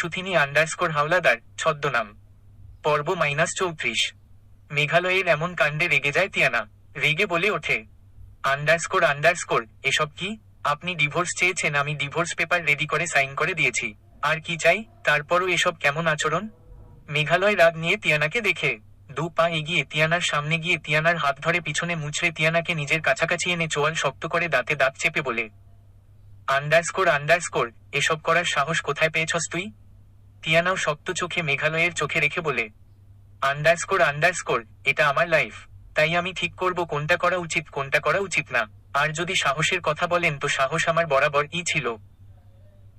সুথিনী underscore Howlader, ছদ্মনাম। পর্ব minus চৌত্রিশ। মেঘালয়ের এমন কাণ্ডে রেগে যায় তিয়ানা। রেগে বলে ওঠে আন্ডারস্কোর আন্ডারস্কোর এসব কি? আপনি ডিভোর্স চেয়েছেন, আমি ডিভোর্স পেপার রেডি করে সাইন করে দিয়েছি। আর কি চাই? তারপরও এসব কেমন আচরণ? মেঘালয় রাগ নিয়ে তিয়ানাকে দেখে, দু পা এগিয়ে তিয়ানার সামনে গিয়ে তিয়ানার হাত ধরে পিছনে মুচড়ে তিয়ানাকে নিজের কাছাকাছি এনে চোয়াল শক্ত করে দাঁতে দাঁত চেপে বলে আন্ডারস্কোর আন্ডারস্কোর এসব করার সাহস কোথায় পেয়েছস তুই? তিয়ানাও শক্ত চোখে মেঘালয়ের চোখে রেখে বলে আন্ডারস্কোর আন্ডারস্কোর এটা আমার লাইফ তাই আমি ঠিক করব কোনটা করা উচিত, কোনটা করা উচিত না। আর যদি সাহসের কথা বলেন তো সাহস আমার বরাবর ই ছিল।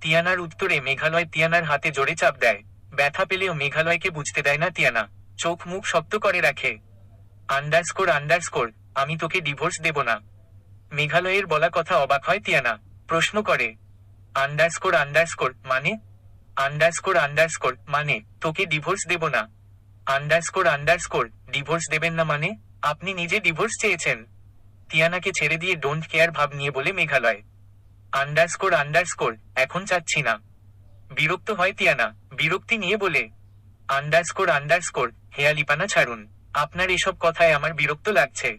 তিয়ানার উত্তরে মেঘালয় তিয়ানার হাতে জোরে চাপ দেয়। ব্যথা পেলেও মেঘালয়কে বুঝতে দেয় না তিয়ানা। চোখ মুখ শক্ত করে রাখে। আন্ডারস্কোর আন্ডারস্কোর আমি তোকে ডিভোর্স দেব না। মেঘালয়ের বলা কথা অবাক হয় তিয়ানা। প্রশ্ন করে আন্ডারস্কোর আন্ডারস্কোর মানে? আন্ডারস্কোর আন্ডারস্কোর মানে তোকে ডিভোর্স দেব না। আন্ডারস্কোর আন্ডারস্কোর ডিভোর্স দেবেন না মানে আপনি নিজে ডিভোর্স চেয়েছেন। তিয়ানাকে ছেড়ে দিয়ে ডোন্ট কেয়ার ভাব নিয়ে বলে মেঘালয়। আন্ডারস্কোর আন্ডারস্কোর এখন চাচ্ছি না। বিরক্ত হয় তিয়ানা, বিরক্তি নিয়ে বলে আন্ডারস্কোর আন্ডারস্কোর হেয়ালিপানা ছাড়ুন। আপনার এসব কথায় আমার বিরক্ত লাগছে।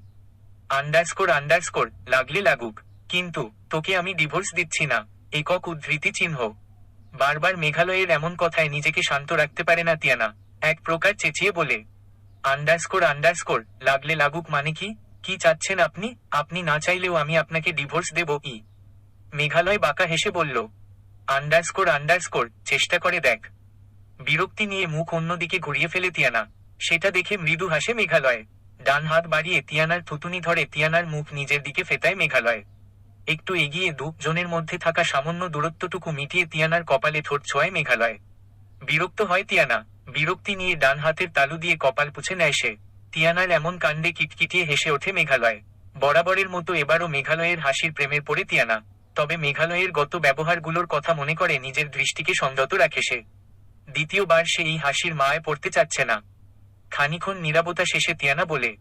আন্ডারস্কোর আন্ডারস্কোর লাগলে লাগুক। কিন্তু তোকে আমি ডিভোর্স দিচ্ছি না। একক উদ্ধৃতি চিহ্ন। বারবার মেঘালয়ের এমন কথায় নিজেকে শান্ত রাখতে পারে না তিয়ানা। এক প্রকার চেঁচিয়ে বলে আন্ডারস্কোর আন্ডারস্কোর লাগলে লাগুক মানে কি? কি চাচ্ছেন আপনি? আপনি না চাইলেও আমি আপনাকে ডিভোর্স দেব ই। মেঘালয় বাঁকা হেসে বলল আন্ডারস্কোর আন্ডারস্কোর চেষ্টা করে দেখ। বিরক্তি নিয়ে মুখ অন্যদিকে ঘুরিয়ে ফেলে তিয়ানা। সেটা দেখে মৃদু হাসে মেঘালয়। ডান হাত বাড়িয়ে তিয়ানার থুতুনি ধরে তিয়ানার মুখ নিজের দিকে ফেতায় মেঘালয়। একটু এগিয়ে দুজনের মধ্যে থাকা সামান্য দূরত্বটুকু মিটিয়ে তিয়ানার কপালে ঠোঁট ছোঁয়ায় মেঘালয়। বিরক্ত হয় তিয়ানা। বিরক্তি নিয়ে ডান হাতের তালু দিয়ে কপাল পুছে নেয় সে। তিয়ানার এমন কাণ্ডে কিটকিটিয়ে হেসে ওঠে মেঘালয়। বরাবরের মতো এবারও মেঘালয়ের হাসির প্রেমের পড়ে তিয়ানা। তবে মেঘালয়ের গত ব্যবহারগুলোর কথা মনে করে নিজের দৃষ্টিকে সংযত রাখে সে। দ্বিতীয়বার সে এই হাসির মায় পড়তে চাচ্ছে না। খানিক্ষণ নিরাপত্তা শেষে তিয়ানা বলে,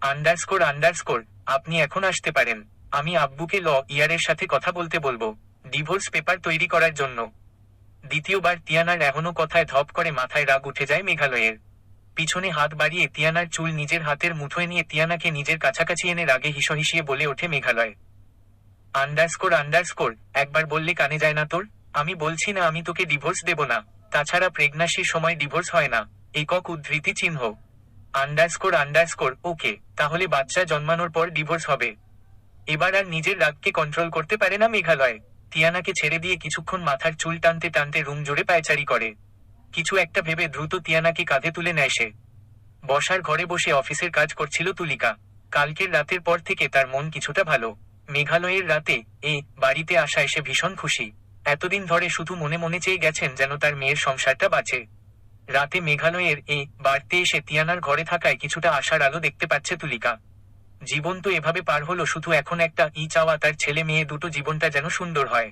আন্ডারস্কোর আন্ডারস্কোর, আপনি এখন আসতে পারেন। আমি আব্বুকে ল ইয়ারের সাথে কথা বলতে বলব। ডিভোর্স পেপার তৈরি করার জন্য। দ্বিতীয়বার তিয়ানার এখনও কথায় ধপ করে মাথায় রাগ উঠে যায় মেঘালয়ের। পিছনে হাত বাড়িয়ে তিয়ানার চুল নিজের হাতের মুঠোয় নিয়ে তিয়ানাকে নিজের কাছাকাছি এনে রাগে হিসহিসিয়ে বলে ওঠে মেঘালয়। আন্ডারস্কোর আন্ডারস্কোর, একবার বললে কানে যায় না তোর? আমি বলছি না আমি তোকে ডিভোর্স দেব না। তাছাড়া প্রেগনাসির সময় ডিভোর্স হয় না। একক উদ্ধৃতি চিহ্ন। আন্ডারস্কোর আন্ডারস্কোর, ওকে, তাহলে বাচ্চা জন্মানোর পর ডিভোর্স হবে। এবার আর নিজের রাগকে কন্ট্রোল করতে পারে না মেঘালয়। তিয়ানাকে ছেড়ে দিয়ে কিছুক্ষণ মাথার চুল টানতে টানতে রুম জুড়ে পায়চারি করে। কিছু একটা ভেবে দ্রুত তিয়ানাকে কাঁধে তুলে নেয় সে। বসার ঘরে বসে অফিসের কাজ করছিল তুলিকা। কালকের রাতের পর থেকে তার মন কিছুটা ভালো। মেঘালয়ের রাতে এ বাড়িতে আসা এসে ভীষণ খুশি। এতদিন ধরে শুধু মনে মনে চেয়ে গেছেন যেন তার মেয়ের সংসারটা বাঁচে রাতে মেঘালয়ের এ বাড়তে এসে তিয়ানার ঘরে থাকায় কিছুটা আশার আলো দেখতে পাচ্ছে তুলিকা। জীবন তো এভাবে পার হলো, শুধু এখন একটা ই চাওয়া তার ছেলে মেয়ে দুটো জীবনটা যেন সুন্দর হয়।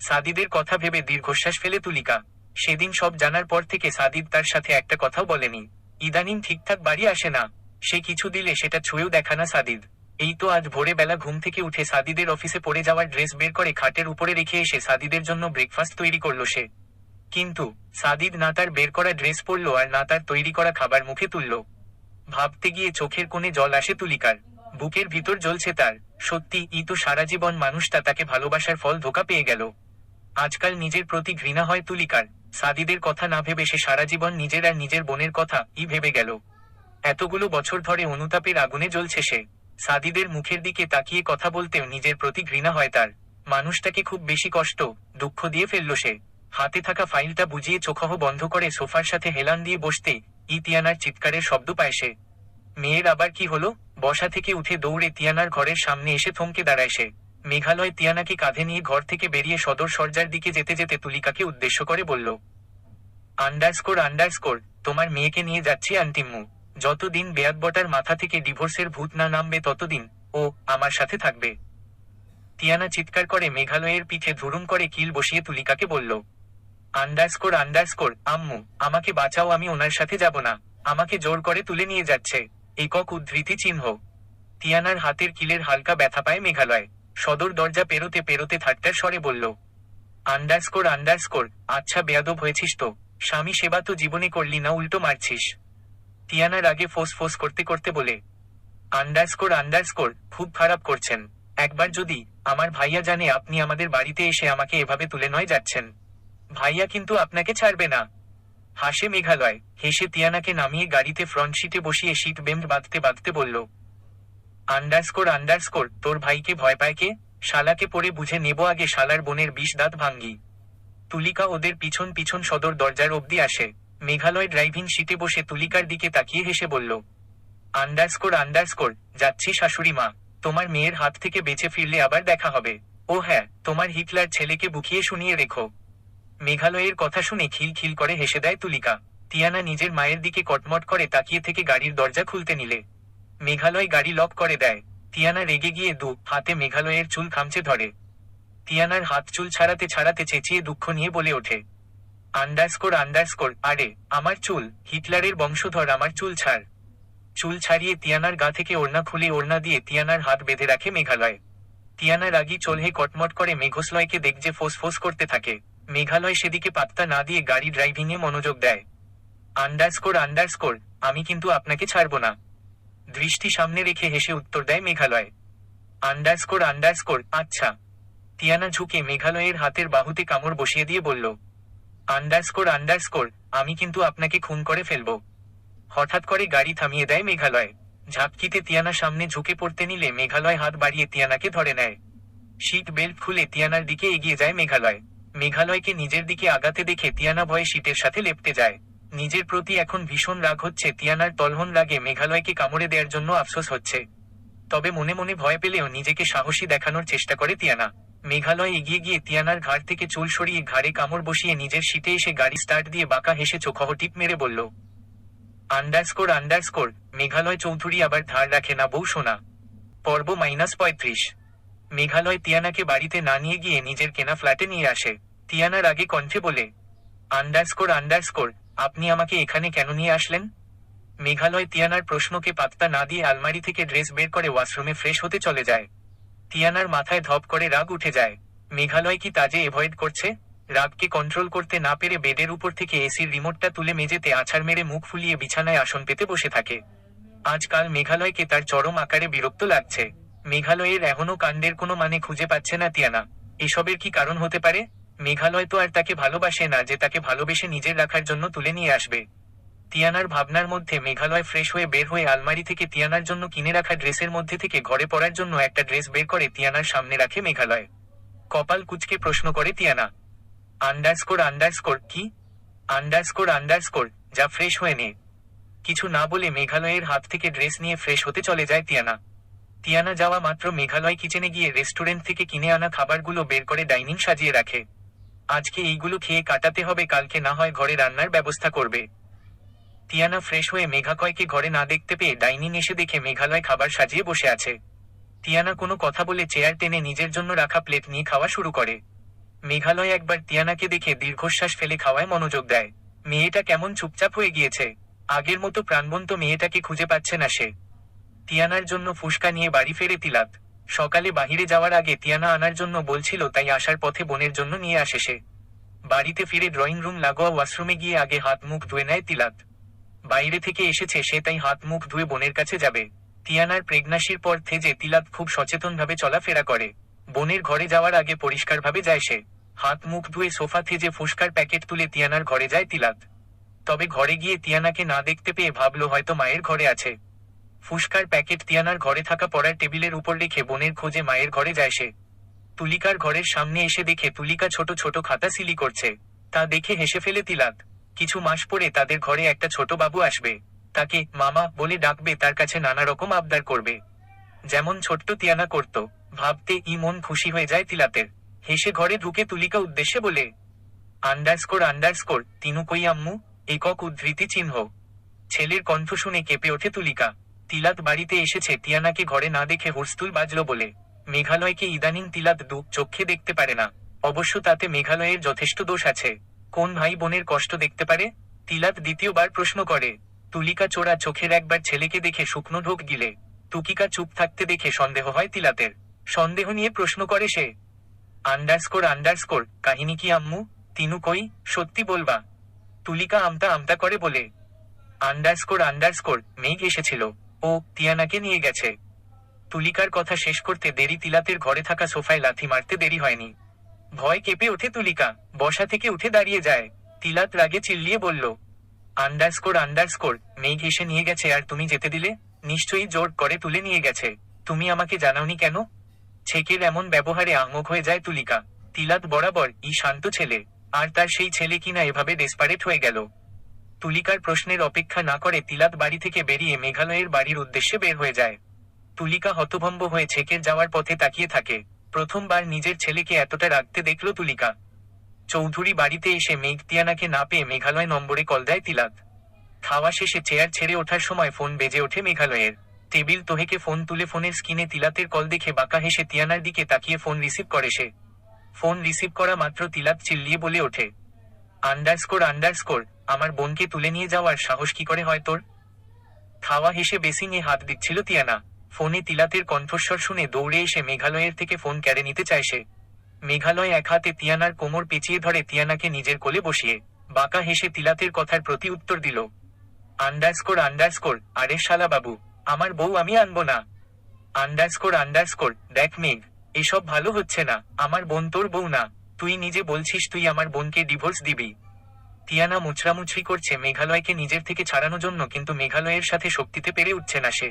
সাদিদের কথা ভেবে দীর্ঘশ্বাস ফেলে তুলিকা। সেদিন সব জানার পর থেকে সাদিদ তার সাথে একটা কথাও বলেনি। ইদানিং ঠিকঠাক বাড়ি আসে না। সে কিছু দিলে সেটা ছুঁয়েও দেখা না সাদিদ। এই তো আজ ভোরে বেলা ঘুম থেকে উঠে সাদিদের অফিসে পড়ে যাওয়ার ড্রেস বের করে খাটের উপরে রেখে এসে সাদিদের জন্য ব্রেকফাস্ট তৈরি করল সে। কিন্তু সাদিদ না তার বের করা ড্রেস পরলো আর না তার তৈরি করা খাবার মুখে তুলল। ভাবতে গিয়ে চোখের কোণে জল আসে তুলিকার। বুকের ভিতর জ্বলছে তার। সত্যি, ই তো সারা জীবন মানুষটা তাকে ভালোবাসার ফল ধোকা পেয়ে গেল। আজকাল নিজের প্রতি ঘৃণা হয় তুলিকার। সাদিদের কথা না ভেবে সে সারা জীবন নিজের আর নিজের বোনের কথা ই ভেবে গেল। এতগুলো বছর ধরে অনুতাপের আগুনে জ্বলছে সে। সাদিদের মুখের দিকে তাকিয়ে কথা বলতেও নিজের প্রতি ঘৃণা হয় তার। মানুষটাকে খুব বেশি কষ্ট, দুঃখ দিয়ে ফেলল সে। হাতে থাকা ফাইলটা বুঝিয়ে চোখহ বন্ধ করে সোফার সাথে হেলান দিয়ে বসতে ইতিয়ানার চিৎকারের শব্দ পায় সে। মেয়ের আবার কি হলো? বসা থেকে উঠে দৌড়ে তিয়ানার ঘরের সামনে এসে থমকে দাঁড়ায় সে। মেঘালয় তিয়ানাকে কাঁধে নিয়ে ঘর থেকে বেরিয়ে সদর সর্জার দিকে যেতে যেতে তুলিকাকে উদ্দেশ্য করে বলল, আন্ডারস্কোর আন্ডারস্কোর, তোমার মেয়েকে নিয়ে যাচ্ছি আন্টিম্মু যতদিন বেয়াদবটার মাথা থেকে ডিভোর্সের ভূত না নামবে ততদিন ও আমার সাথে থাকবে। তিয়ানা চিৎকার করে মেঘালয়ের পিঠে ধুরুম করে কিল বসিয়ে তুলিকাকে বলল, আন্ডারস্কোর আন্ডারস্কোর, আম্মু, আমাকে বাঁচাও, আমি ওনার সাথে যাব না। আমাকে জোর করে তুলে নিয়ে যাচ্ছে। একক উদ্ধৃতি চিহ্ন। তিয়ানার হাতের কিলের হালকা ব্যথা পায় মেঘালয়। সদর দরজা পেরোতে পেরোতে ঠাট্টার স্বরে বলল, আন্ডারস্কোর আন্ডারস্কোর আচ্ছা বেয়াদব হয়েছিস তো। স্বামী সেবা তো জীবনে করলি না, উল্টো মারছিস। টিয়ানার আগে ফোস ফোস করতে করতে বলে, আন্ডারস্কোর আন্ডারস্কোর, খুব খারাপ করছেন। একবার যদি আমার ভাইয়া জানে আপনি আমাদের বাড়িতে এসে আমাকে এভাবে তুলে নয় যাচ্ছেন। ভাইয়া কিন্তু আপনাকে ছাড়বে না। হাসে মেঘালয়। হেসে তিয়ানাকে নামিয়ে গাড়িতে ফ্রন্ট সিটে বসিয়ে সিট বেল্ট বাঁধতে বাঁধতে বলল আন্ডারস্কোর আন্ডারস্কোর তোর ভাইকে ভয় পায় কে? শালাকে পড়ে বুঝে নেব আগে শালার বোনের বিষ দাঁত ভাঙ্গি। তুলিকা ওদের পিছন পিছন সদর দরজার অবধি আসে। মেঘালয় ড্রাইভিং সিটে বসে তুলিকার দিকে তাকিয়ে হেসে বলল আন্ডারস্কোর আন্ডারস্কোর যাচ্ছি শাশুড়ি মা। তোমার মেয়ের হাত থেকে বেঁচে ফিরলে আবার দেখা হবে। ও হ্যাঁ তোমার হিটলার ছেলেকে বুকিয়ে শুনিয়ে রেখো। মেঘালয়ের কথা শুনে খিল খিল করে হেসে দেয় তুলিকা। তিয়ানা নিজের মায়ের দিকে কটমট করে তাকিয়ে থেকে গাড়ির দরজা খুলতে নিলে। মেঘালয় গাড়ি লক করে দেয়। তিয়ানা রেগে গিয়ে দু হাতে মেঘালয়ের চুল খামচে ধরে। তিয়ানার হাত চুল ছাড়াতে ছাড়াতে চেঁচিয়ে দুঃখ নিয়ে বলে ওঠে। আন্ডারস্কোর আন্ডারস্কোর, আরে, আমার চুল, হিটলারের বংশধর, আমার চুল ছাড়। চুল ছাড়িয়ে তিয়ানার গা থেকে ওড়না খুলে ওড়না দিয়ে তিয়ানার হাত বেঁধে রাখে মেঘালয়। তিয়ানা রাগি চলহে কটমট করে মেঘোসলয়কে দেখজে ফোস ফোস করতে থাকে। মেঘালয় সেদিকে পাত্তা না দিয়ে গাড়ি ড্রাইভিংয়ে মনোযোগ দেয়। আন্ডারস্কোর আন্ডারস্কোর, আমি কিন্তু আপনাকে ছাড়ব না। দৃষ্টি সামনে রেখে হেসে উত্তর দেয় মেঘালয়। আন্ডারস্কোর আন্ডারস্কোর আচ্ছা। তিয়ানা ঝুঁকে মেঘালয়ের হাতের বাহুতে কামড় বসিয়ে দিয়ে বলল, আন্ডারস্কোর আন্ডারস্কোর, আমি কিন্তু আপনাকে খুন করে ফেলব। হঠাৎ করে গাড়ি থামিয়ে দেয় মেঘালয়। ঝাপকিতে তিয়ানা সামনে ঝুঁকে পড়তে নিলে মেঘালয় হাত বাড়িয়ে তিয়ানাকে ধরে নেয়। সিট বেল্ট খুলে তিয়ানার দিকে এগিয়ে যায় মেঘালয়। মেঘালয়কে নিজের দিকে আগাতে দেখে তিয়ানা ভয়ে শীতের সাথে লেপটে যায়। নিজের প্রতি এখন ভীষণ রাগ হচ্ছে তিয়ানার তলহন রাগে মেঘালয়কে কামড়ে দেওয়ার জন্য আফসোস হচ্ছে। তবে মনে মনে ভয় পেলেও নিজেকে সাহসী দেখানোর চেষ্টা করে তিয়ানা। মেঘালয় এগিয়ে গিয়ে তিয়ানার ঘাড় থেকে চুল সরিয়ে ঘাড়ে কামড় বসিয়ে নিজের সিটে এসে গাড়ি স্টার্ট দিয়ে বাঁকা হেসে চোখহ টিপ মেরে বলল, আন্ডারস্কোর আন্ডারস্কোর, মেঘালয় চৌধুরী আবার ধার রাখে না বউ সোনা। পর্ব মাইনাস পঁয়ত্রিশ। মেঘালয় তিয়ানাকে বাড়িতে না নিয়ে গিয়ে নিজের কেনা ফ্ল্যাটে নিয়ে আসে। তিয়ানার আগে কণ্ঠে বলে, আন্ডারস্কোর আন্ডারস্কোর, আপনি আমাকে এখানে কেন নিয়ে আসলেন? মেঘালয় তিয়ানার প্রশ্নকে পাত্তা না দিয়ে আলমারি থেকে ড্রেস বের করে ওয়াশরুমে ফ্রেশ হতে চলে যায়। তিয়ানার মাথায় ধপ করে রাগ উঠে যায়। মেঘালয় কি তাজে এভয়েড করছে? রাগকে কন্ট্রোল করতে না পেরে বেডের উপর থেকে এসির রিমোটটা তুলে মেঝেতে আছাড় মেরে মুখ ফুলিয়ে বিছানায় আসন পেতে বসে থাকে। আজকাল মেঘালয়কে তার চরম আকারে বিরক্ত লাগছে। মেঘালয়ের এখনও কাণ্ডের কোনো মানে খুঁজে পাচ্ছে না তিয়ানা। এসবের কি কারণ হতে পারে? মেঘালয় তো আর তাকে ভালোবাসে না, যে তাকে ভালোবেসে নিজের রাখার জন্য তুলে নিয়ে আসবে। তিয়ানার ভাবনার মধ্যে মেঘালয় ফ্রেশ হয়ে বের হয়ে আলমারি থেকে তিয়ানার জন্য কিনে রাখা ড্রেসের মধ্যে থেকে ঘরে পড়ার জন্য একটা ড্রেস বের করে তিয়ানার সামনে রাখে মেঘালয়। কপাল কুচকে প্রশ্ন করে তিয়ানা। আন্ডারস্কোর আন্ডারস্কোর, কি? আন্ডারস্কোর আন্ডারস্কোর, যা ফ্রেশ হয়ে নে। কিছু না বলে মেঘালয়ের হাত থেকে ড্রেস নিয়ে ফ্রেশ হতে চলে যায় তিয়ানা। তিয়ানা যাওয়া মাত্র মেঘালয় কিচেনে গিয়ে রেস্টুরেন্ট থেকে কিনে আনা খাবারগুলো বের করে ডাইনিং সাজিয়ে রাখে। আজকে এইগুলো খেয়ে কাটাতে হবে, কালকে না হয় ঘরে রান্নার ব্যবস্থা করবে। তিয়ানা ফ্রেশ হয়ে মেঘাকয়কে ঘরে না দেখতে পেয়ে ডাইনিং এসে দেখে মেঘালয় খাবার সাজিয়ে বসে আছে। তিয়ানা কোনো কথা বলে চেয়ার টেনে নিজের জন্য রাখা প্লেট নিয়ে খাওয়া শুরু করে। মেঘালয় একবার তিয়ানাকে দেখে দীর্ঘশ্বাস ফেলে খাওয়ায় মনোযোগ দেয়। মেয়েটা কেমন চুপচাপ হয়ে গিয়েছে। আগের মতো প্রাণবন্ত মেয়েটাকে খুঁজে পাচ্ছে না সে। তিয়ানার জন্য ফুসকা নিয়ে বাড়ি ফেরে তিলাত। সকালে বাহিরে যাওয়ার আগে তিয়ানা আনার জন্য বলছিল, তাই আসার পথে বোনের জন্য নিয়ে আসে সে। বাড়িতে ফিরে ড্রয়িং রুম লাগোয়া ওয়াশরুমে গিয়ে আগে হাত মুখ ধুয়ে নেয় তিলাত। বাইরে থেকে এসেছে, সে তাই হাত মুখ ধুয়ে বোনের কাছে যাবে। তিয়ানার প্রেগনাসির পর থেজে তিলাত খুব সচেতনভাবে চলাফেরা করে। বোনের ঘরে যাওয়ার আগে পরিষ্কারভাবে যায় সে। হাত মুখ ধুয়ে সোফা থেজে ফুসকার প্যাকেট তুলে তিয়ানার ঘরে যায় তিলাত। তবে ঘরে গিয়ে তিয়ানাকে না দেখতে পেয়ে ভাবলো, হয়তো মায়ের ঘরে আছে। ফুসকার প্যাকেট তিয়ানার ঘরে থাকা পড়ার টেবিলের উপর রেখে বোনের খোঁজে মায়ের ঘরে যায় সে। তুলিকার ঘরের সামনে এসে দেখে তুলিকা ছোট ছোট খাতা সিলি করছে। তা দেখে হেসে ফেলে তিলাত। কিছু মাস পরে তাদের ঘরে একটা ছোট বাবু আসবে। তাকে, মামা, বলে ডাকবে, তার কাছে নানা রকম আবদার করবে। যেমন ছোট্ট তিয়ানা করত। ভাবতে ই মন খুশি হয়ে যায় তিলাতের। হেসে ঘরে ঢুকে তুলিকা উদ্দেশ্যে বলে, আন্ডারস্কোর আন্ডারস্কোর, তিনু কই আম্মু? একক উদ্ধৃতি চিহ্ন। ছেলের কণ্ঠ শুনে কেঁপে ওঠে তুলিকা। তিলাত বাড়িতে এসেছে, তিয়ানাকে ঘরে না দেখে হুরস্তুল বাজল বলে। মেঘালয়কে ইদানিং তিলাত দু চোখে দেখতে পারে না। অবশ্য তাতে মেঘালয়ের যথেষ্ট দোষ আছে। কোন ভাই বোনের কষ্ট দেখতে পারে? তিলাত দ্বিতীয়বার প্রশ্ন করে, তুলিকা চোরা চোখের একবার ছেলেকে দেখে শুকনো ঢোক গিলে। তুকিকা চুপ থাকতে দেখে সন্দেহ হয় তিলাতের। সন্দেহ নিয়ে প্রশ্ন করে সে, আন্ডারস্কোর আন্ডারস্কোর, কাহিনী কি আম্মু? তিনু কই? সত্যি বলবা? তুলিকা আমতা আমতা করে বলে, আন্ডারস্কোর আন্ডারস্কোর, মেঘ এসেছিল। ও তিয়ানাকে নিয়ে গেছে। তুলিকার কথা শেষ করতে দেরি তিলাতের ঘরে থাকা সোফায় লাথি মারতে দেরি হয়নি। ভয় কেঁপে ওঠে তুলিকা, বসা থেকে উঠে দাঁড়িয়ে যায়। তিলাত রাগে চিল্লিয়ে বলল, আন্ডারস্কোর আন্ডারস্কোর, মেঘ এসে নিয়ে গেছে আর তুমি যেতে দিলে? নিশ্চয়ই জোর করে তুলে নিয়ে গেছে। তুমি আমাকে জানাওনি কেন? ছেকের এমন ব্যবহারে আহমক হয়ে যায় তুলিকা। তিলাত বরাবর ই শান্ত ছেলে, আর তার সেই ছেলে কিনা এভাবে ডেসপারেট হয়ে গেল। তুলিকার প্রশ্নের অপেক্ষা না করে তিলাত বাড়ি থেকে বেরিয়ে মেঘালয়ের বাড়ির উদ্দেশ্যে বের হয়ে যায়। তুলিকা হতভম্ব হয়ে ছেকের যাওয়ার পথে তাকিয়ে থাকে। প্রথমবার নিজের ছেলেকে এতটা রাখতে দেখল তুলিকা। চৌধুরী বাড়িতে এসে মেঘ তিয়ানাকে না পেয়ে মেঘালয় নম্বরে কল দেয় তিলাত। খাওয়া শেষে চেয়ার ছেড়ে ওঠার সময় ফোন বেজে ওঠে মেঘালয়ের। টেবিল তোহেকে ফোন তুলে ফোনের স্ক্রিনে তিলাতের কল দেখে বাঁকা হেসে তিয়ানার দিকে তাকিয়ে ফোন রিসিভ করে সে। ফোন রিসিভ করা মাত্র তিলাত চিল্লিয়ে বলে ওঠে আন্ডারস্কোর আন্ডারস্কোর আমার বোনকে তুলে নিয়ে যাওয়ার সাহস কি করে হয় তোর? খাওয়া হেসে বেসিংয়ে হাত দিচ্ছিল তিয়ানা। ফোনে তিলাতের কণ্ঠস্বর শুনে দৌড়ে এসে মেঘালয়ের থেকে ফোন কেড়ে নিতে চায় সে। মেঘালয় এক হাতে তিয়ানার কোমর পেঁচিয়ে ধরে তিয়ানাকে নিজের কোলে বসিয়ে, বাঁকা হেসে তিলাতের কথার প্রতি উত্তর দিল আন্ডারস্কোর আন্ডারস্কোর আরে শালা বাবু, আমার বউ আমি আনব না। আন্ডারস্কোর আন্ডারস্কোর দেখ মেঘ, এসব ভালো হচ্ছে না, আমার বোন তোর বউ না। তুই নিজে বলছিস তুই আমার বোনকে ডিভোর্স দিবি। তিয়ানা মুচড়ামুচড়ি করছে, মেঘালয়কে নিজের থেকে ছাড়ানোর জন্য, কিন্তু মেঘালয়ের সাথে শক্তিতে পেরে উঠছে না সে।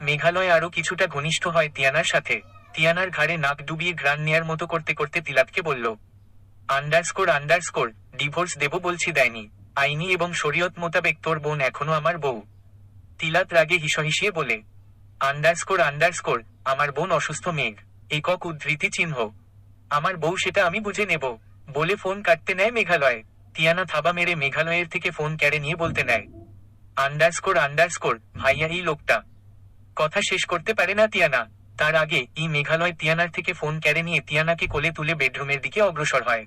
মেঘালয় আরও কিছুটা ঘনিষ্ঠ হয় তিয়ানার সাথে। তিয়ানার ঘাড়ে নাক ডুবিয়ে ঘ্রাণ নেয়ার মতো করতে করতে তিলাতকে বলল, আন্ডারস্কোর আন্ডারস্কোর ডিভোর্স দেব বলছি দেয়নি। আইনি এবং শরীয়ত মোতাবেক তোর বোন এখনও আমার বউ। তিলাত রাগে হিসহিসিয়ে বলে, আন্ডারস্কোর আন্ডারস্কোর, আমার বোন অসুস্থ মেঘ। একক উদ্ধৃতি চিহ্ন। আমার বউ সেটা আমি বুঝে নেব। বলে ফোন কাটতে নেয় মেঘালয়। তিয়ানা থাবা মেরে মেঘালয়ের থেকে ফোন ক্যারে নিয়ে বলতে নেয়, আন্ডারস্কোর আন্ডারস্কোর, ভাইয়া এই লোকটা। কথা শেষ করতে পারে না তিয়ানা। তার আগে ই মেঘালয় তিয়ানার থেকে ফোন ক্যারে নিয়ে তিয়ানাকে কোলে তুলে বেডরুমের দিকে অগ্রসর হয়।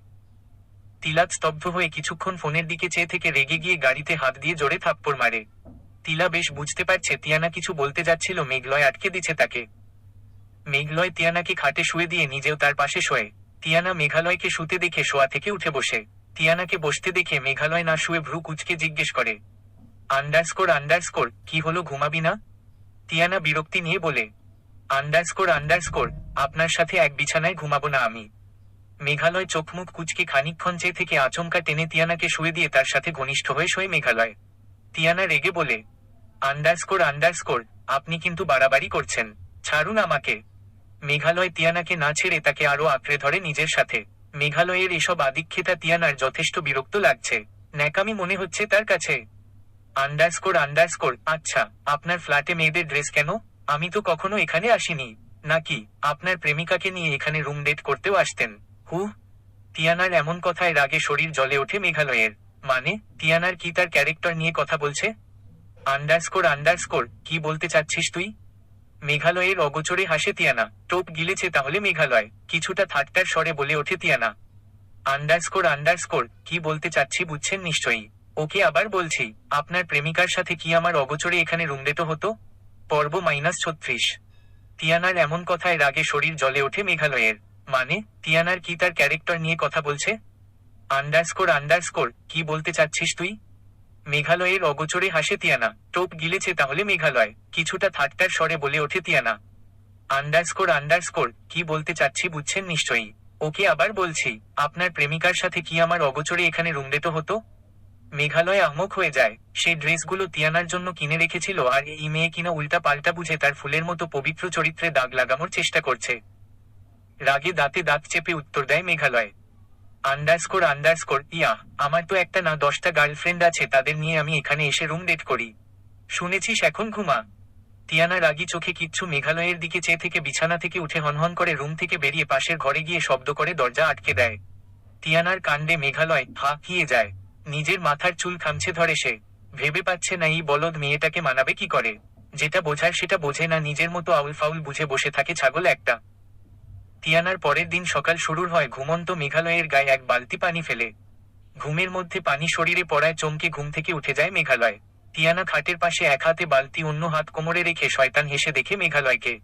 তিলাত স্তব্ধ হয়ে কিছুক্ষণ ফোনের দিকে চেয়ে থেকে রেগে গিয়ে গাড়িতে হাত দিয়ে জোরে থাপ্পড় মারে। তিলা বেশ বুঝতে পারছে তিয়ানা কিছু বলতে যাচ্ছিল, মেঘলয় আটকে দিচ্ছে তাকে। মেঘলয় তিয়ানাকে খাটে শুয়ে দিয়ে নিজেও তার পাশে শোয়ে। তিয়ানা মেঘালয়কে শুতে দেখে শোয়া থেকে উঠে বসে। তিয়ানাকে বসতে দেখে মেঘালয় না শুয়ে ভ্রু কুচকে জিজ্ঞেস করে, আন্ডারস্কোর আন্ডারস্কোর, কি হলো ঘুমাবি না? তিয়ানা বিরক্তি নিয়ে বলে, আন্ডারস্কোর আন্ডারস্কোর, আপনার সাথে এক বিছানায় ঘুমাবো না আমি। মেঘালয় চোখমুখ কুচকে খানিকক্ষণ চেয়ে থেকে আচমকা টেনে তিয়ানাকে শুয়ে দিয়ে তার সাথে ঘনিষ্ঠ হয়ে শোয়ে মেঘালয়। তিয়ানা রেগে বলে, আন্ডারস্কোর আন্ডারস্কোর, আপনি কিন্তু বাড়াবাড়ি করছেন। ছাড়ুন আমাকে। মেঘালয় তিয়ানাকে না ছেড়ে তাকে আরও আঁকড়ে ধরে নিজের সাথে। মেঘালয়ের এসব আদিক্ষেতা তিয়ানার যথেষ্ট বিরক্ত লাগছে। ন্যাকামি মনে হচ্ছে তার কাছে। আন্ডারস্কোর আন্ডারস্কোর আচ্ছা আপনার ফ্ল্যাটে মেয়েদের ড্রেস কেন? আমি তো কখনো এখানে আসিনি। নাকি, আপনার প্রেমিকাকে নিয়ে এখানে রুম ডেট করতেও আসতেন? হু, তিয়ানার এমন কথায় রাগে শরীর জ্বলে ওঠে মেঘালয়ের। মানে তিয়ানার কি তার ক্যারেক্টার নিয়ে কথা বলছে? আন্ডারস্কোর আন্ডারস্কোর, কি বলতে চাচ্ছিস তুই? মেঘালয়ের অগোচরে হাসে তিয়ানা। টোপ গিলেছে তাহলে মেঘালয়। কিছুটা ঠাট্টার স্বরে বলে ওঠে তিয়ানা। আন্ডারস্কোর আন্ডারস্কোর, কি বলতে চাচ্ছি বুঝছেন নিশ্চয়ই। ওকে আবার বলছি, আপনার প্রেমিকার সাথে কি আমার অগোচরে এখানে রুমডেটো হতো? পর্ব মাইনাস ছত্রিশ। তিয়ানার এমন কথায় রাগে শরীর জ্বলে ওঠে মেঘালয়ের। মানে তিয়ানার কি তার ক্যারেক্টার নিয়ে কথা বলছে? আন্ডারস্কোর আন্ডারস্কোর, কি বলতে চাচ্ছিস তুই? মেঘালয়ের অগোচরে হাসে তিয়ানা। টোপ গিলেছে তাহলে মেঘালয়। কিছুটা ঠাট্টার স্বরে বলে ওঠে তিয়ানা। আন্ডারস্কোর আন্ডারস্কোর, কি বলতে চাচ্ছি বুঝছেন নিশ্চয়ই। ওকে আবার বলছি, আপনার প্রেমিকার সাথে কি আমার অগোচরে এখানে রুমডেটো হতো? মেঘালয় আহমক হয়ে যায়। সেই ড্রেসগুলো তিয়ানার জন্য কিনে রেখেছিল আর এই মেয়ে কিনা উল্টা পাল্টা বুঝে তার ফুলের মতো পবিত্র চরিত্রে দাগ লাগানোর চেষ্টা করছে। রাগে দাঁতে দাঁত চেপে উত্তর দেয় মেঘালয়। আন্ডারস্কোর আন্ডারস্কোর ইয়া আমার তো একটা না দশটা গার্লফ্রেন্ড আছে, তাদের নিয়ে আমি এখানে এসে রুম ডেট করি। শুনেছিস এখন ঘুমা? টিয়ানা রাগি চোখে কিচ্ছু মেঘালয়ের দিকে চেয়ে থেকে বিছানা থেকে উঠে হনহন করে রুম থেকে বেরিয়ে পাশের ঘরে গিয়ে শব্দ করে দরজা আটকে দেয়। টিয়ানার কাণ্ডে মেঘালয় হা হিয়ে যায়। নিজের মাথার চুল খামছে ধরে সে। ভেবে পাচ্ছে না এই বলদ মেয়েটাকে মানাবে কি করে? যেটা বোঝায় সেটা বোঝে না, নিজের মতো আউল ফাউল বুঝে বসে থাকে ছাগল একটা। তিয়ানার পরের দিন সকাল শুরুর হয় ঘুমন্ত মেঘালয়ের গায়ে এক বালতি পানি ফেলে। ঘুমের মধ্যে পানি শরীরে পড়ায় চমকে ঘুম থেকে উঠে যায় মেঘালয়। তিয়ানা খাটের পাশে এক হাতে বালতি অন্য হাত কোমরে রেখে শয়তান হেসে দেখে মেঘালয়কে।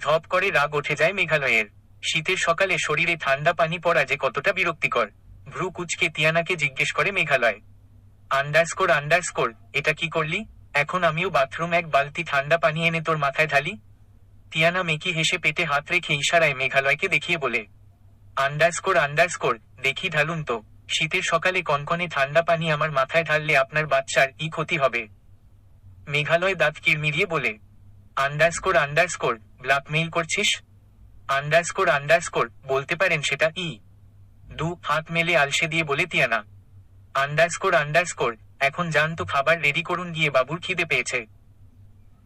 ধপ করে রাগ উঠে যায় মেঘালয়ের। শীতের সকালে শরীরে ঠান্ডা পানি পড়া যে কতটা বিরক্তিকর। ভ্রু কুচকে তিয়ানাকে জিজ্ঞেস করে মেঘালয়। আন্ডারস্কোর আন্ডারস্কোর, এটা কি করলি? এখন আমিও বাথরুম এক বালতি ঠান্ডা পানি এনে তোর মাথায় ঢালি। তিয়ানা মেকি হেসে পেটে হাত রেখে ইশারায় মেঘালয়কে দেখিয়ে বলে, আন্ডারস্কোর আন্ডারস্কোর, দেখি ঢালুন তো। শীতের সকালে কনকনে ঠান্ডা পানি আমার মাথায় ঢাললে আপনার বাচ্চার ই ক্ষতি হবে? মেঘালয় দাঁত কিরমিরিয়ে বলে, আন্ডারস্কোর আন্ডারস্কোর, ব্ল্যাকমেইল করছিস? আন্ডারস্কোর আন্ডারস্কোর, বলতে পারেন সেটা ই। দু হাত মেলে আলসে দিয়ে বলে তিয়ানা, আন্ডারস্কোর আন্ডারস্কোর, এখন যান তো খাবার রেডি করুন গিয়ে বাবুর খিদে পেয়েছে।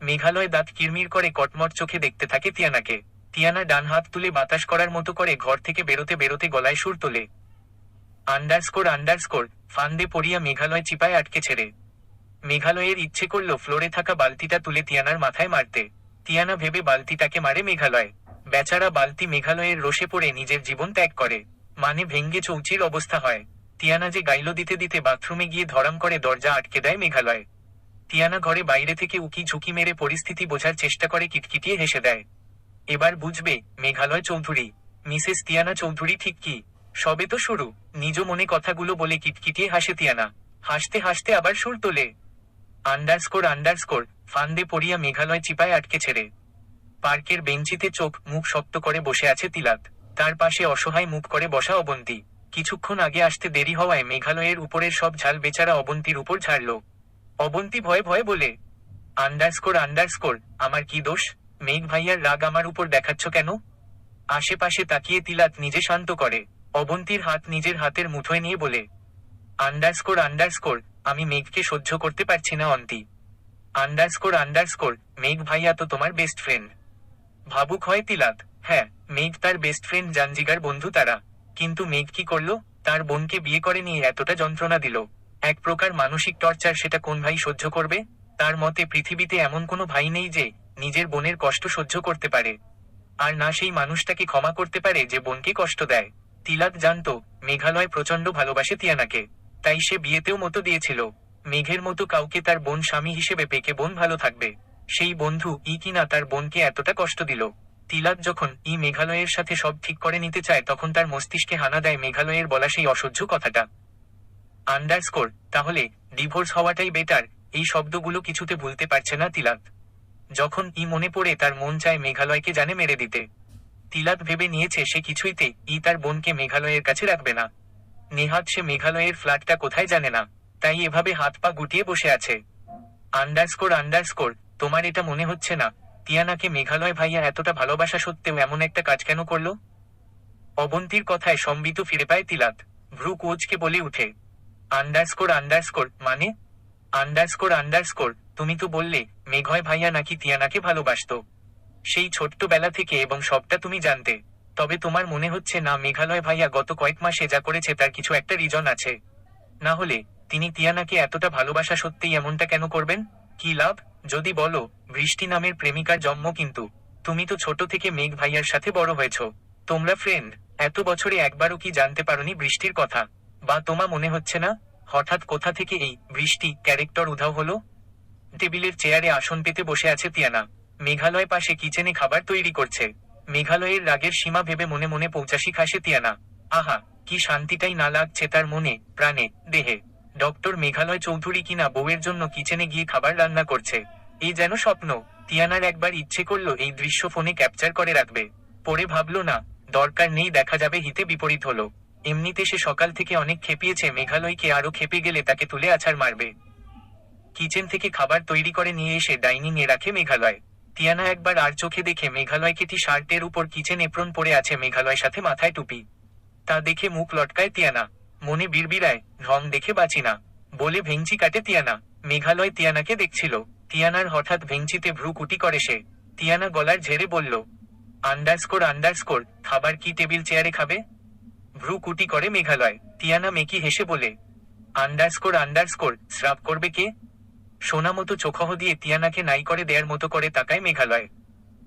মেঘালয় দাঁত কিরমির করে কটমট চোখে দেখতে থাকে তিয়ানাকে। তিয়ানা ডান হাত তুলে বাতাস করার মতো করে ঘর থেকে বেরোতে বেরোতে গলায় সুর তোলে। আন্ডারস্কোর আন্ডারস্কোর, ফান্দে পড়িয়া মেঘালয় চিপায় আটকে ছেড়ে। মেঘালয়ের ইচ্ছে করল ফ্লোরে থাকা বালতিটা তুলে তিয়ানার মাথায় মারতে। তিয়ানা ভেবে বালতিটাকে মারে মেঘালয়। বেচারা বালতি মেঘালয়ের রোষে পড়ে নিজের জীবন ত্যাগ করে। মানে ভেঙ্গে চৌচির অবস্থা হয়। তিয়ানা যে গাইলো দিতে দিতে বাথরুমে গিয়ে ধরাম করে দরজা আটকে দেয় মেঘালয়। তিয়ানা ঘরে বাইরে থেকে উকি ঝুঁকি মেরে পরিস্থিতি বোঝার চেষ্টা করে কিটকিটিয়ে হেসে দেয়। এবার বুঝবে, মেঘালয় চৌধুরী, মিসেস তিয়ানা চৌধুরী ঠিক কি? সবে তো শুরু, নিজ মনে কথাগুলো বলে কিটকিটিয়ে হাসে তিয়ানা। হাসতে হাসতে আবার সুর তোলে। আন্ডারস্কোর আন্ডারস্কোর, ফান্দে পড়িয়া মেঘালয় চিপায় আটকে ছেড়ে। পার্কের বেঞ্চিতে চোখ মুখ শক্ত করে বসে আছে তিলাত। তার পাশে অসহায় মুখ করে বসা অবন্তী। কিছুক্ষণ আগে আসতে দেরি হওয়ায় মেঘালয়ের উপরের সব ঝাল বেচারা অবন্তীর উপর ঝাড়ল। অবন্তী ভয়ে ভয়ে বলে, আন্ডারস্কোর আন্ডারস্কোর, আমার কি দোষ? মেঘ ভাইয়ার রাগ আমার উপর দেখাচ্ছ কেন? আশেপাশে তাকিয়ে তিলাত নিজে শান্ত করে। অবন্তীর হাত নিজের হাতের মুঠোয় নিয়ে বলে, আন্ডারস্কোর আন্ডারস্কোর, আমি মেঘকে সহ্য করতে পারছি না, অন্তি। আন্ডারস্কোর আন্ডারস্কোর, মেঘ ভাইয়া তো তোমার বেস্ট ফ্রেন্ড ভাবুক হয় তিলাত হ্যাঁ মেঘ তার বেস্ট ফ্রেন্ড জানজিগার বন্ধু তারা। কিন্তু মেঘ কি করল? তার বোনকে বিয়ে করে নিয়ে এতটা যন্ত্রণা দিল। এক প্রকার মানসিক টর্চার সেটা কোন ভাই সহ্য করবে? তার মতে পৃথিবীতে এমন কোনো ভাই নেই যে নিজের বোনের কষ্ট সহ্য করতে পারে। আর না সেই মানুষটাকে ক্ষমা করতে পারে যে বোনকে কষ্ট দেয়। তিলাক জানত, মেঘালয় প্রচণ্ড ভালোবাসে তিয়ানাকে। তাই সে বিয়েতেও মতো দিয়েছিল। মেঘের মতো কাউকে তার বোন স্বামী হিসেবে পেকে বোন ভালো থাকবে। সেই বন্ধু ই কিনা তার বোনকে এতটা কষ্ট দিল। তিলাক যখন ই মেঘালয়ের সাথে সব ঠিক করে নিতে চায় তখন তার মস্তিষ্কে হানা দেয় মেঘালয়ের বলা সেই অসহ্য কথাটা। আন্ডারস্কোর তাহলে ডিভোর্স হওয়াটাই বেটার এই শব্দগুলো কিছুতে ভুলতে পারছে না তিলাক যখন ই মনে পড়ে, তার মন চায় মেঘালয়কে জানে মেরে দিতে। তিলাক ভেবে নিয়েছে সে কিছুইতে ই তার বোনকে মেঘালয়ের কাছে রাখবে না। নেহাত সে মেঘালয়ের ফ্ল্যাটটা কোথায় জানে না, তাই এভাবে হাত পা গুটিয়ে বসে আছে। আন্ডারস্কোর আন্ডারস্কোর তোমার এটা মনে হচ্ছে না? তিয়ানাকে মেঘালয় ভাইয়া এতটা ভালোবাসা সত্ত্বেও এমন একটা কাজ কেন করল? অবন্তীর কথায় সম্বিত ফিরে পায় তিলাত। ভ্রু কোচকে বলে উঠে। আন্ডারস্কোর আন্ডারস্কোর মানে আন্ডারস্কোর আন্ডারস্কোর তুমি তো বললে, মেঘয় ভাইয়া নাকি তিয়ানাকে ভালোবাসত। সেই ছোট্টবেলা থেকে এবং সবটা তুমি জানতে। তবে তোমার মনে হচ্ছে না, মেঘালয় ভাইয়া গত কয়েক মাসে যা করেছে তার কিছু একটা রিজন আছে। না হলে তিনি তিয়ানাকে এতটা ভালোবাসা সত্যিই এমনটা কেন করবেন? কি লাভ? যদি বলো, বৃষ্টি নামের প্রেমিকার জন্ম কিন্তু। তুমি তো ছোট থেকে মেঘ ভাইয়ার সাথে বড় হয়েছ। তোমরা ফ্রেন্ড এত বছরে একবারও কি জানতে পারোনি বৃষ্টির কথা? বা তোমা মনে হচ্ছে না? হঠাৎ কোথা থেকে এই বৃষ্টি ক্যারেক্টার উধাও হলো? টেবিলের চেয়ারে আসন পেতে বসে আছে তিয়ানা মেঘালয় পাশে কিচেনে খাবার তৈরি করছে। মেঘালয়ের রাগের সীমা ভেবে মনে মনে পৌঁছাশি খাসে তিয়ানা আহা, কি শান্তিটাই না লাগছে তার মনে, প্রাণে, দেহে। ডক্টর মেঘালয় চৌধুরী কিনা বউয়ের জন্য কিচেনে গিয়ে খাবার রান্না করছে। এই যেন স্বপ্ন তিয়ানার একবার ইচ্ছে করল এই দৃশ্য ফোনে ক্যাপচার করে রাখবে। পরে ভাবলো না, দরকার নেই দেখা যাবে হিতে বিপরীত হলো। এমনিতে সে সকাল থেকে অনেক খেপিয়েছে, মেঘালয়কে আরও খেপে গেলে তাকে তুলে আছাড় মারবে। কিচেন থেকে খাবার তৈরি করে নিয়ে এসে ডাইনিং এ রাখে মেঘালয়। তিয়ানা একবার আর চোখে দেখে মেঘালয়কে টি শার্টের উপর কিচেন এপ্রন পরে আছে মেঘালয় সাথে মাথায় টুপি। তা দেখে মুখ লটকায় তিয়ানা। মনে বিড়বিড়ায়, রং দেখে বাঁচি না। বলে ভেঞ্চি কাটে তিয়ানা। মেঘালয় তিয়ানাকে দেখছিল। তিয়ানার হঠাৎ ভেঞ্চিতে ভ্রু কুটি করে সে। তিয়ানা গলার ঝেড়ে বলল আন্ডারস্কোর আন্ডারস্কোর খাবার কি টেবিল চেয়ারে খাবে? ভ্রু কুটি করে মেঘালয়। তিয়ানা মেকি হেসে বলে, আন্ডারস্কোর আন্ডারস্কোর শ্রাপ করবে কে? সোনা মতো চোখহ দিয়ে তিয়ানাকে নাই করে দেয়ার মতো করে তাকায় মেঘালয়।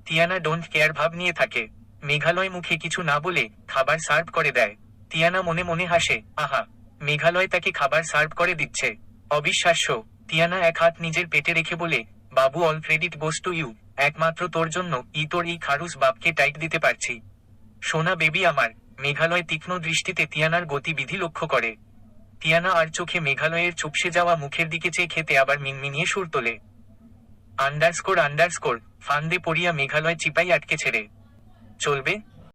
তিয়ানা ডোন্ট কেয়ার ভাব নিয়ে থাকে। মেঘালয় মুখে কিছু না বলে খাবার সার্ভ করে দেয়। তিয়ানা মনে মনে হাসে, আহা, মেঘালয় তাকে খাবার সার্ভ করে দিচ্ছে। অবিশ্বাস্য। তিয়ানা এক হাত নিজের পেটে রেখে বলে, বাবু all credit goes to you একমাত্র তোর জন্য ই তোর এই খারুস বাপকে টাইট দিতে পারছি। সোনা বেবি আমার মেঘালয় তীক্ষ্ণ দৃষ্টিতে তিয়ানার গতিবিধি লক্ষ্য করে। তিয়ানা আর চোখে মেঘালয়ের চুপসে যাওয়া মুখের দিকে চেয়ে খেতে আবার মিনমিনিয়ে সুর তোলে। আন্ডারস্কোর আন্ডারস্কোর, ফান্দে পড়িয়া মেঘালয় চিপাই আটকে ছেড়ে। চলবে?